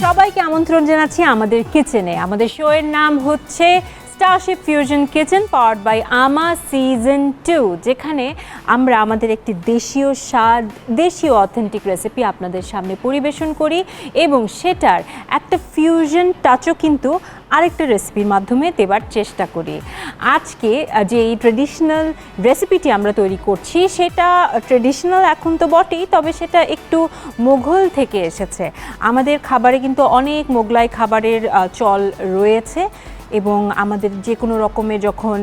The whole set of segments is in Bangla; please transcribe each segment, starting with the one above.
সবাইকে আমন্ত্রণ জানাচ্ছি আমাদের কিচেনে। আমাদের শোয়ের নাম হচ্ছে Starship fusion kitchen powered by আমা সিজন টু যেখানে আমরা আমাদের একটি দেশীয় স্বাদ, দেশীয় অথেন্টিক রেসিপি আপনাদের সামনে পরিবেশন করি এবং সেটার একটা ফিউশন টাচও কিন্তু আরেকটা রেসিপির মাধ্যমে দেবার চেষ্টা করি। আজকে যে এই ট্রেডিশনাল রেসিপিটি আমরা তৈরি করছি, সেটা ট্রেডিশনাল এখন তো বটেই, তবে সেটা একটু মোঘল থেকে এসেছে। আমাদের খাবারে কিন্তু অনেক মোগলাই খাবারের চল রয়েছে এবং আমাদের যে কোনো রকমের যখন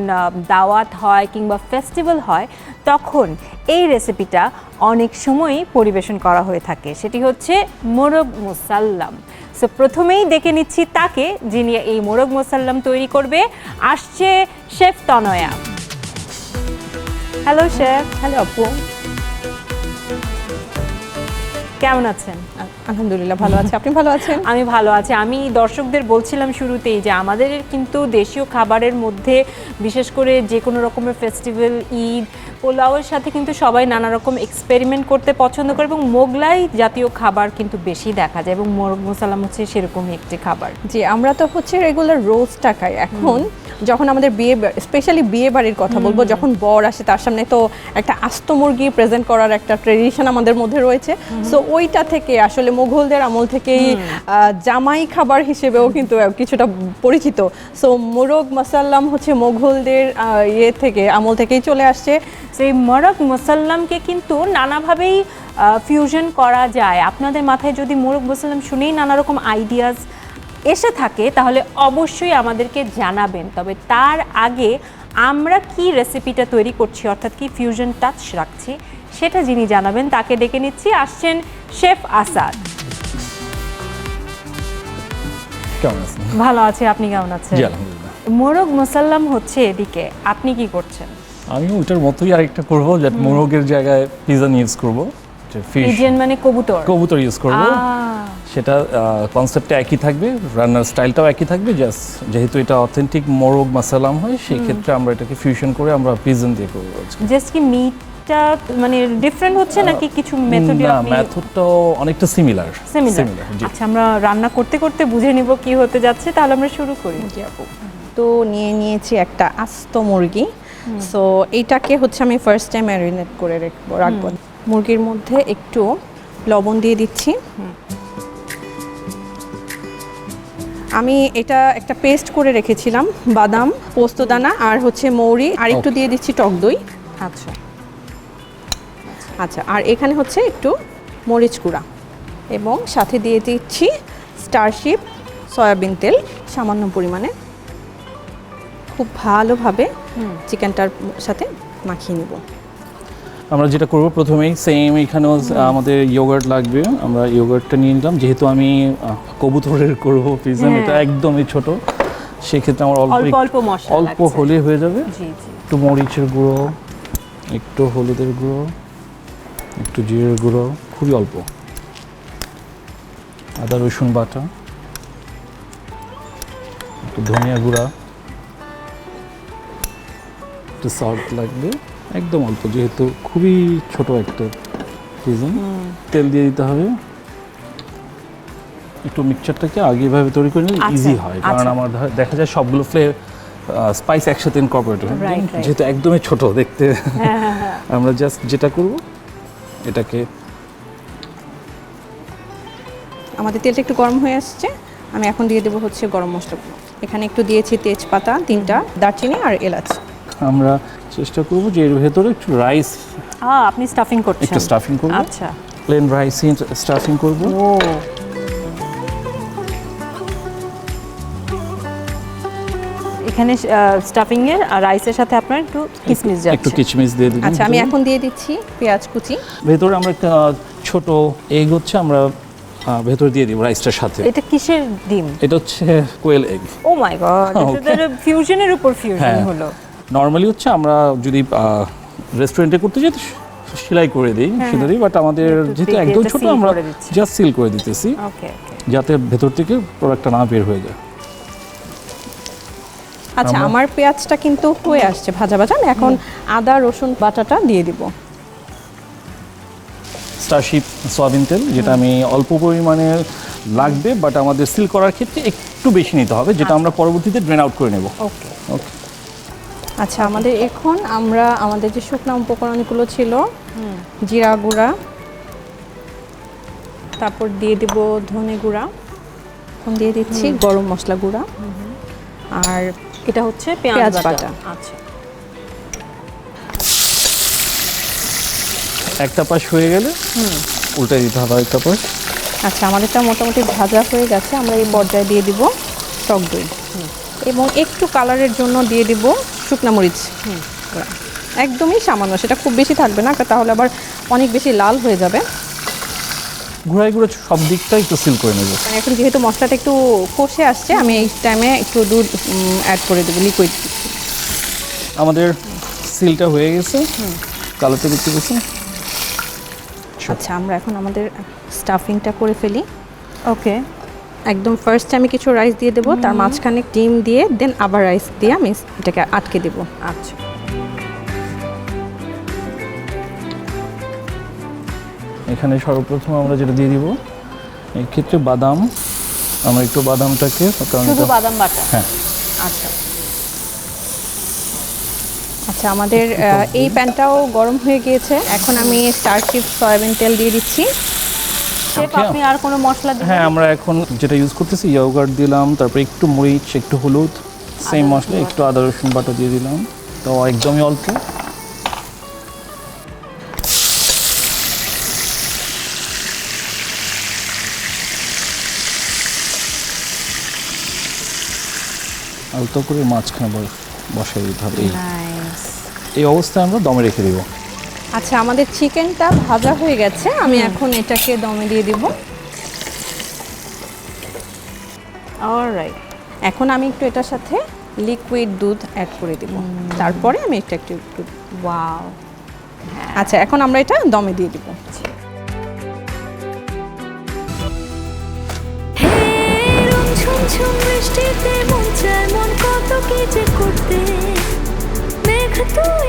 দাওয়াত হয় কিংবা ফেস্টিভ্যাল হয়, তখন এই রেসিপিটা অনেক সময়ই পরিবেশন করা হয়ে থাকে। সেটি হচ্ছে মোরগ মুসাল্লাম। সো প্রথমেই দেখে নিচ্ছি তাকে যিনি এই মোরগ মোসাল্লাম তৈরি করবে। আসছে chef Tanaya. Hello chef. Hello আপু। কেমন আছেন? আলহামদুলিল্লাহ ভালো আছে। আপনি ভালো আছেন? আমি ভালো আছি। আমি দর্শকদের বলছিলাম শুরুতেই যে আমাদের কিন্তু দেশীয় খাবারের মধ্যে বিশেষ করে যে কোনো রকমের ফেস্টিভ্যাল ঈদ পোলাওয়ের সাথে কিন্তু সবাই নানা রকম এক্সপেরিমেন্ট করতে পছন্দ করে এবং মোগলাই জাতীয় খাবার কিন্তু বেশি দেখা যায় এবং মোরগ মোসালাম হচ্ছে সেরকমই একটি খাবার। জি আমরা তো হচ্ছে রেগুলার রোজ টাকায় এখন যখন আমাদের বিয়ে স্পেশালি বিয়ে বাড়ির কথা বলব যখন বর আসে তার সামনে তো একটা আস্ত মুরগি প্রেজেন্ট করার একটা ট্রেডিশন আমাদের মধ্যে রয়েছে। সো ওইটা থেকে আসলে মুঘলদের আমল থেকেই জামাই খাবার হিসেবেও কিন্তু কিছুটা পরিচিত। সো মোরগ মাসাল্লাম হচ্ছে মুঘলদের ইয়ে থেকে আমল থেকেই চলে আসছে। সেই মোরগ মোসাল্লামকে কিন্তু নানাভাবেই ফিউশন করা যায়। আপনাদের মাথায় যদি মোরগ মোসাল্লাম শুনেই নানা রকম আইডিয়াস এসে থাকে তাহলে অবশ্যই আমাদেরকে জানাবেন। তবে তার আগে আমরা কি রেসিপিটা তৈরি করছি অর্থাৎ কি ফিউশন টাচ রাখছি সেটা যিনি জানাবেন তাকে ডেকে নিচ্ছি। আসছেন শেফ আসাদ। ভালো আছে আপনি কেমন আছেন? মোরগ মোসাল্লাম হচ্ছে এদিকে। আপনি কি করছেন? আমি ওইটার মতোই আরেকটা করব যে মোরগের জায়গায় পিজন ইউজ করব পিজিয়ান মানে কবুতর? কবুতর ইউজ করব। সেটা কনসেপ্টটা একই থাকবে রান্নার স্টাইলটাও একই থাকবে জাস্ট যেহেতু এটা অথেন্টিক মোরগ মাসালাম হয় সেই ক্ষেত্রে আমরা এটাকে ফিউশন করে আমরা পিজন দিয়ে করব জাস্ট কি মিটটা মানে ডিফারেন্ট হচ্ছে নাকি কিছু মেথড না মেথডটাও অনেকটা সিমিলার সিমিলার আচ্ছা আমরা রান্না করতে করতে বুঝে নিব কি হতে যাচ্ছে তাহলে আমরা শুরু করি। আপু। তো নিয়ে নিয়েছি একটা আস্ত মুরগি। সো এইটাকে হচ্ছে আমি ফার্স্ট টাইম ম্যারিনেট করে রাখব। রাখব মুরগির মধ্যে একটু লবণ দিয়ে দিচ্ছি। আমি এটা একটা পেস্ট করে রেখেছিলাম বাদাম পোস্তদানা আর হচ্ছে মৌরি আর একটু দিয়ে দিচ্ছি টক দই। আচ্ছা। আচ্ছা আর এখানে হচ্ছে একটু মরিচ গুঁড়া এবং সাথে দিয়ে দিচ্ছি স্টারশিপ সয়াবিন তেল সামান্য পরিমাণে। খুব ভালোভাবে চিকেনটার সাথে মাখিয়ে নিব। আমরা যেটা করব প্রথমেই সেম এখানেও আমাদের ইয়োগার্ট লাগবে। আমরা ইয়োগার্টটা নিয়ে নিলাম। যেহেতু আমি কবুতরের করব পিজন হ্যাঁ। এটা একদমই ছোট। সেক্ষেত্রে আমার অল্প অল্প একটু- অল্প মশলা অল্প লাগছে। হলে হয়ে যাবে। জি জি। একটু মরিচের গুঁড়ো একটু হলুদের গুঁড়ো একটু জিরের গুঁড়ো খুবই অল্প। আদা রসুন বাটা একটু ধনিয়া গুঁড়া একটু সল্ট লাগবে। একদম অল্প যেহেতু খুবই ছোট একটা সিজন তেল দিয়ে দিতে হবে। একটু মিক্সচারটাকে আগে এভাবে তৈরি করে নিলে আচ্ছা, ইজি হয় কারণ আচ্ছা। আমার দেখা যায় সবগুলো ফ্লে স্পাইস একসাথে ইনকর্পোরেট হয়. যেহেতু একদমই ছোট দেখতে। হ্যাঁ, আমরা জাস্ট যেটা করব এটাকে আমাদের তেলটা একটু গরম হয়ে আসছে। আমি এখন দিয়ে দেবো হচ্ছে গরম মশলাগুলো। এখানে একটু দিয়েছি তেজপাতা তিনটা দারচিনি আর এলাচ। আমরা চেষ্টা করব যে এর ভেতরে একটু রাইস আপনি স্টাফিং করছেন। একটু স্টাফিং করব। আচ্ছা। প্লেন রাইস স্টাফিং করব। ও। এখানে স্টাফিং এর আর রাইসের সাথে আপনার একটু একটু যাচ্ছে। কিচমিচ দিয়ে দিন আচ্ছা আমি এখন দিয়ে দিচ্ছি পেঁয়াজ কুচি। ভেতরে আমরা একটা ছোট এগ হচ্ছে আমরা ভেতর দিয়ে দিব রাইসটার সাথে। এটা কিসের ডিম? এটা হচ্ছে কোয়েল এগ ও মাই গড. এটা ফিউশনের উপর ফিউশন হ্যাঁ। হলো। নর্মালি হচ্ছে আমরা যদি রেস্টুরেন্টে করতে যাই সেলাই করে দিই সেটা দিই বাট আমাদের যেহেতু একদম ছোট আমরা জাস্ট সিল করে দিতেছি। যাতে ভেতর থেকে প্রোডাক্টটা না বের হয়ে যায়। আচ্ছা আমার পেঁয়াজটা কিন্তু হয়ে আসছে ভাজা ভাজা। এখন আদা রসুন বাটাটা দিয়ে দিব। স্টারশিপ সয়াবিন তেল যেটা আমি অল্প পরিমাণে লাগবে বাট আমাদের সিল করার ক্ষেত্রে একটু বেশি নিতে হবে যেটা আমরা পরবর্তীতে ড্রেন আউট করে নেব। ওকে ওকে আচ্ছা আমাদের এখন আমরা আমাদের যে শুকনো উপকরণগুলো ছিল জিরা গুঁড়া তারপর দিয়ে দিব ধনে গুঁড়া এখন দিয়ে দিচ্ছি গরম মশলা গুঁড়া আর এটা হচ্ছে পেঁয়াজ বাটা। আচ্ছা। একটা পাশ হয়ে গেলে উল্টাই দিতে হবে একটা পাশ। আচ্ছা আমাদেরটা মোটামুটি ভাজা হয়ে গেছে আমরা এই পর্যায়ে দিয়ে দিব টক দই। এবং একটু কালারের জন্য দিয়ে দিব শুকনা মরিচ। একদমই সামান্য সেটা খুব বেশি থাকবে না তাহলে আবার অনেক বেশি লাল হয়ে যাবে। ঘুরাই ঘুরে সব দিকটা একটু সিল করে নেব। মানে এখন যেহেতু মশলাটা একটু কষে আসছে আমি এই টাইমে একটু দুধ অ্যাড করে দেবো লিকুইড আমাদের সিলটা হয়ে গেছে। কালারটা দেখতে গেছে আচ্ছা আমরা এখন আমাদের স্টাফিংটা করে ফেলি। ওকে একদম ফার্স্টে আমি কিছু রাইস দিয়ে দেবো তার মাঝখানে ডিম দিয়ে দেন আবার রাইস দিয়ে আমি এটাকে আটকে দেবো। আচ্ছা। এখানে সর্বপ্রথম আমরা যেটা দিয়ে দিব এই ক্ষেত্রে বাদাম আমরা একটু বাদামটাকে শুধু বাদাম বাটা? হ্যাঁ। আচ্ছা। আচ্ছা আমাদের এই প্যানটাও গরম হয়ে গিয়েছে। এখন আমি স্টারশিপ সয়াবিন তেল দিয়ে দিচ্ছি। শেফ আপনি আর কোনো মশলা দিবেন হ্যাঁ আমরা এখন যেটা ইউজ করতেছি ইয়োগার্ট দিলাম তারপরে একটু মরিচ একটু হলুদ সেম মশলা একটু আদা রসুন বাটা দিয়ে দিলাম। তো একদমই অল্প। আলতো করে মাঝখানে বস- বসাই দিতে হবে এই- এই অবস্থায় আমরা দমে রেখে দিব। আচ্ছা আমাদের চিকেনটা ভাজা হয়ে গেছে। আমি এখন এটাকে দমে দিয়ে দিব। অলরাইট এখন আমি একটু এটার সাথে লিকুইড দুধ অ্যাড করে দিব। তারপরে আমি এটা একটু একটু ওয়াও আচ্ছা এখন আমরা এটা দমে দিয়ে দিব। রং বৃষ্টিতে মন চায় মন কত কি যে করতে। মেঘ তুই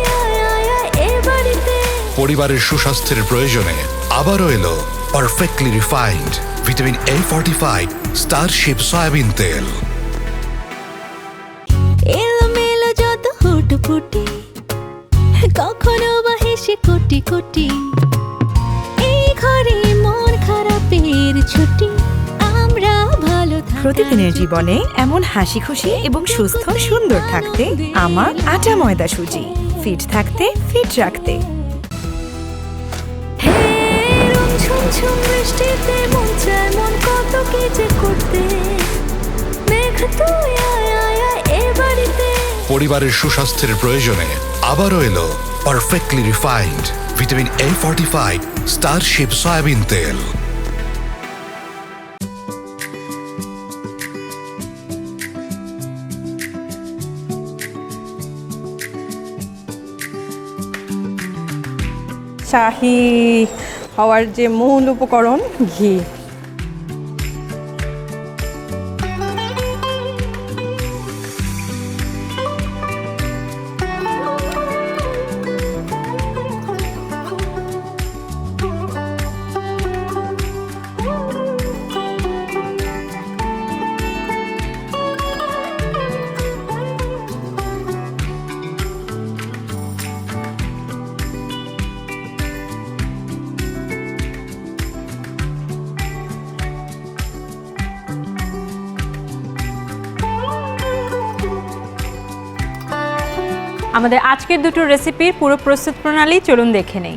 পরিবারের সুস্বাস্থ্যের প্রয়োজনে আবারও এলো perfectly refined vitamin A forty five Starship soybean তেল যত কখনো বা হেসে কোটি কোটি। এই ঘরে মন খারাপের ছুটি আমরা ভালো প্রতিদিনের জীবনে এমন হাসি খুশি এবং সুস্থ সুন্দর থাকতে আমার আটা ময়দা সুজি ফিট থাকতে ফিট রাখতে। ঝুমঝুম বৃষ্টিতে মন চায় মন কত কি যে করতে। মেঘ তুই আয় আয় আয় এ বাড়িতে। পরিবারের সুস্বাস্থ্যের প্রয়োজনে আবারও এলো perfectly refined vitamin A forty five Starship soybean তেল। শাহি হওয়ার যে মূল উপকরণ ঘি। আমাদের আজকের দুটো রেসিপির পুরো প্রস্তুত প্রণালী চলুন দেখে নেই।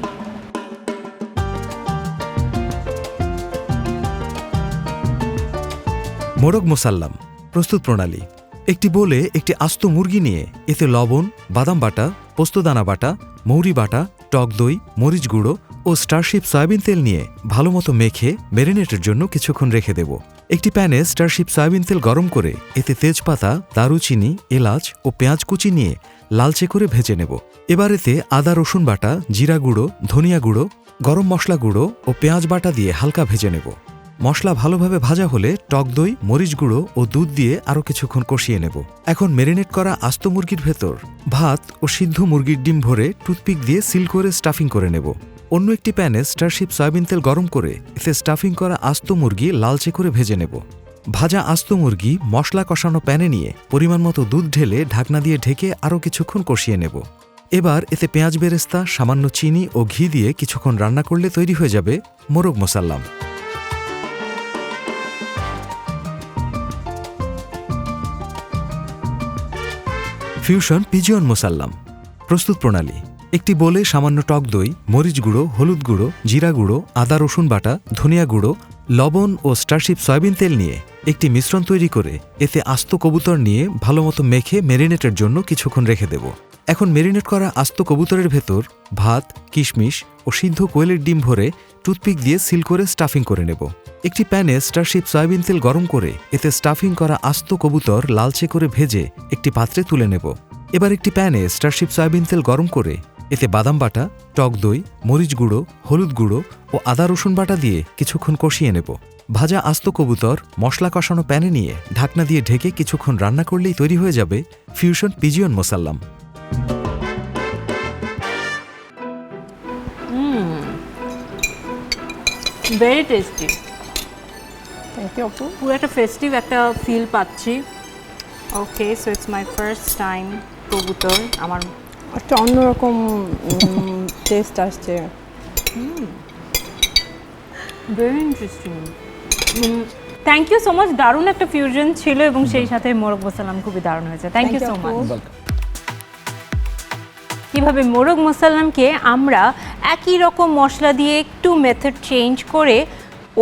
মোরগ মোসাল্লাম, প্রস্তুত প্রণালী। একটি বোলে একটি আস্ত মুরগি নিয়ে এতে লবণ, বাদাম বাটা পোস্তদানা বাটা, মৌরি বাটা, টক দই, মরিচ গুঁড়ো ও স্টারশিপ সয়াবিন তেল নিয়ে ভালোমতো মেখে মেরিনেটের জন্য কিছুক্ষণ রেখে দেব। একটি প্যানে স্টারশিপ সয়াবিন তেল গরম করে এতে তেজপাতা, দারুচিনি, এলাচ ও পেঁয়াজ কুচি নিয়ে লালচে করে ভেজে নেব। এবার এতে আদা, রসুন বাটা, জিরা গুঁড়ো, ধনিয়া গুঁড়ো, গরম মশলা গুঁড়ো ও পেঁয়াজ বাটা দিয়ে হালকা ভেজে নেব। মশলা ভালোভাবে ভাজা হলে টক দই, মরিচ গুঁড়ো ও দুধ দিয়ে আরও কিছুক্ষণ কষিয়ে নেব। এখন মেরিনেট করা আস্ত মুরগির ভেতর ভাত ও সিদ্ধ মুরগির ডিম ভরে টুথপিক দিয়ে সিল করে স্টাফিং করে নেব। অন্য একটি প্যানে স্টারশিপ সয়াবিন তেল গরম করে এতে স্টাফিং করা আস্ত মুরগি লালচে করে ভেজে নেব। ভাজা আস্ত মুরগি, মশলা কষানো প্যানে নিয়ে পরিমাণ মতো দুধ ঢেলে ঢাকনা দিয়ে ঢেকে আরও কিছুক্ষণ কষিয়ে নেব। এবার এতে পেঁয়াজ বেরেস্তা, সামান্য চিনি ও ঘি দিয়ে কিছুক্ষণ রান্না করলে তৈরি হয়ে যাবে মোরগ মোসাল্লাম ফিউশন পিজিয়ন মোসাল্লাম প্রস্তুত প্রণালী। একটি বলে সামান্য টক দই, মরিচ গুঁড়ো, হলুদ গুঁড়ো, জিরা গুঁড়ো, আদা রসুন বাটা, ধনিয়া গুঁড়ো, লবণ ও স্টারশিপ সয়াবিন তেল নিয়ে একটি মিশ্রণ তৈরি করে এতে আস্ত কবুতর নিয়ে ভালোমতো মেখে মেরিনেটের জন্য কিছুক্ষণ রেখে দেব। এখন মেরিনেট করা আস্ত কবুতরের ভেতর ভাত, কিশমিশ ও সিদ্ধ কোয়েলের ডিম ভরে টুথপিক দিয়ে সিল করে স্টাফিং করে নেব। একটি প্যানে স্টারশিপ সয়াবিন তেল গরম করে এতে স্টাফিং করা আস্ত কবুতর লালচে করে ভেজে একটি পাত্রে তুলে নেব। এবার একটি প্যানে স্টারশিপ সয়াবিন তেল গরম করে এতে বাদাম বাটা টক দই মরিচ গুঁড়ো হলুদ গুঁড়ো ও আদা রসুন বাটা দিয়ে কিছুক্ষণ কষিয়ে নেব। ভাজা আস্ত কবুতর মশলা কষানো প্যানে নিয়ে ঢাকনা দিয়ে ঢেকে কিছুক্ষণ রান্না করলেই তৈরি হয়ে যাবে fusion pigeon মোসাল্লাম very tasty thank you আপু পুরো একটা ফেস্টিভ একটা ফিল পাচ্ছি। Okay so it's my first time কবুতর আমার একটা অন্যরকম টেস্ট আসছে। Very interesting thank you so much দারুণ একটা ফিউশন ছিল এবং সেই সাথে মোরগ মোসালাম খুবই দারুণ হয়েছে। Thank you Thank so much. কীভাবে মোরগ মোসাল্লামকে আমরা একই রকম মশলা দিয়ে একটু মেথড চেঞ্জ করে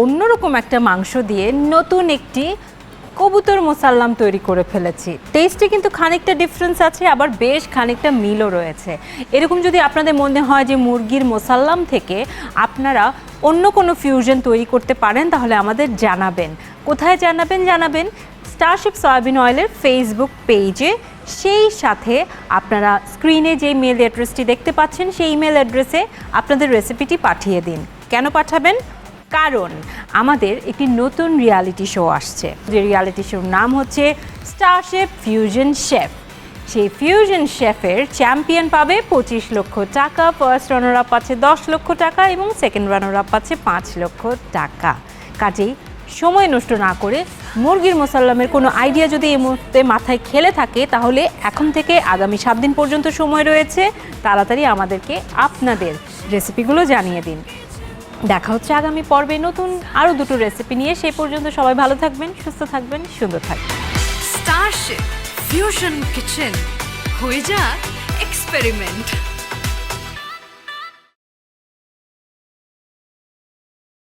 অন্যরকম একটা মাংস দিয়ে নতুন একটি কবুতর মোসাল্লাম তৈরি করে ফেলেছি। টেস্টে কিন্তু খানিকটা ডিফারেন্স আছে, আবার বেশ খানিকটা মিলও রয়েছে। এরকম যদি আপনাদের মনে হয় যে মুরগির মোসাল্লাম থেকে আপনারা অন্য কোনো ফিউশন তৈরি করতে পারেন, তাহলে আমাদের জানাবেন। কোথায় জানাবেন? জানাবেন স্টারশিপ সয়াবিন অয়েলের ফেসবুক পেজে সেই সাথে আপনারা স্ক্রিনে যে মেল অ্যাড্রেসটি দেখতে পাচ্ছেন, সেই ইমেল অ্যাড্রেসে আপনাদের রেসিপিটি পাঠিয়ে দিন। কেন পাঠাবেন? কারণ আমাদের একটি নতুন রিয়ালিটি শো আসছে। যে রিয়ালিটি শোর নাম হচ্ছে স্টারশেফ ফিউশন শেফ সেই ফিউশন শেফের চ্যাম্পিয়ন পাবে পঁচিশ লক্ষ টাকা ফার্স্ট রানার আপ পাচ্ছে দশ লক্ষ টাকা এবং সেকেন্ড রানার আপ পাচ্ছে পাঁচ লক্ষ টাকা। কাজেই সময় নষ্ট না করে মুরগির মোসাল্লামের কোনো আইডিয়া যদি এই মুহূর্তে মাথায় খেলে থাকে, তাহলে এখন থেকে আগামী সাত দিন পর্যন্ত সময় রয়েছে। তাড়াতাড়ি আমাদেরকে আপনাদের রেসিপিগুলো জানিয়ে দিন। দেখা হচ্ছে আগামী পর্বে নতুন আরও দুটো রেসিপি নিয়ে। সেই পর্যন্ত সবাই ভালো থাকবেন, সুস্থ থাকবেন, সুন্দর থাকবেন। স্টারশিপ ফিউশন কিচেন হয়ে যাক এক্সপেরিমেন্ট